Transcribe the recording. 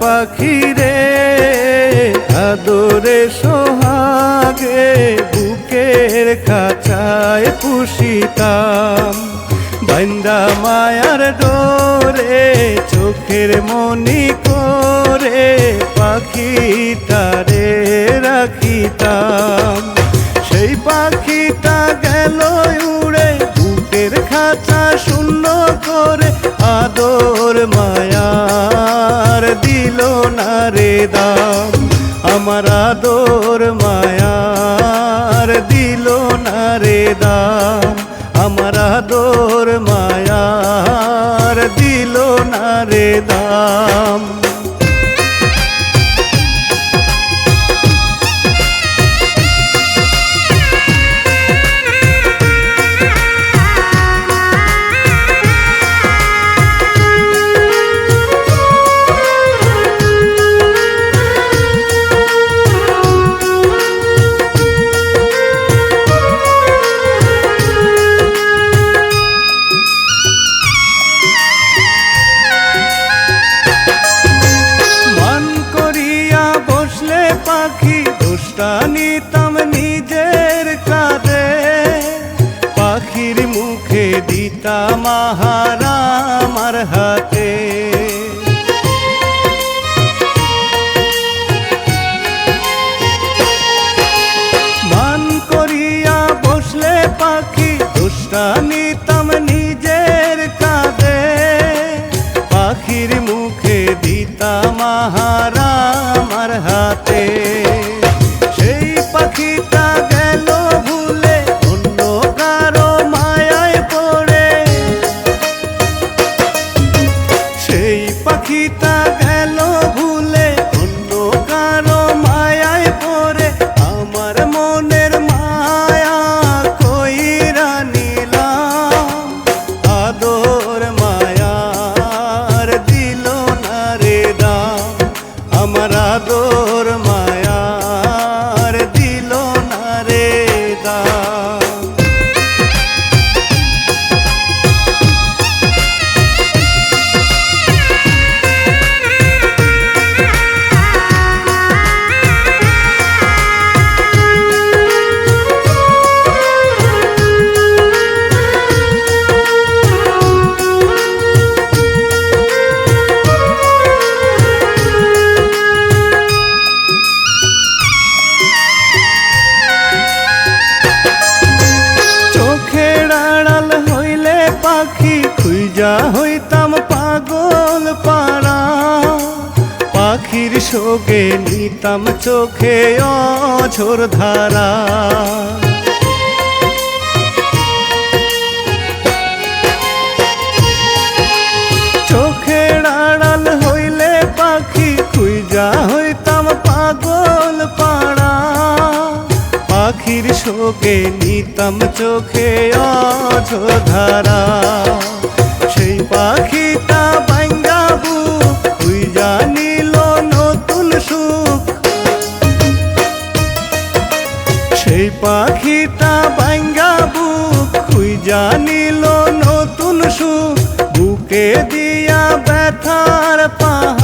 পাখি রে আদরে সোহাগে বুকের খাঁচায় পুষিতাম। বান্দা মায়ার ডোরে চোখের মনি করে পাখিটারে রাখিতাম। সেই পাখিটা গেল উড়ে বুকের খাঁচা শূন্য করে দাম, আমার আদর মায়ার দিল না রে দাম, আমার আদর মায়ার দিল না রে দাম। দোষটা নিতাম নিজের কাঁধে। পাখির মুখে দিতাম আহারা আমার হাতে। মান করিয়া বসলে পাখি, দোষটা নিতাম নিজের কাঁধে। পাখির মুখে দিতাম আহারা আমার হাতে। খুইজা হইতাম পাগল পাড়া। পাখির শোকে নিতাম চোখে অঝোর ধারা। পাখির শোকে নিতাম চোখে অঝধারা। সেই পাখিটা বাঙ্গাবু খুইজা নিল নতুন সুখ। সেই পাখিটা বাঙ্গা বুক খুইজা নিল নতুন সুখ। বুকে দিয়া ব্যথার পাহাড়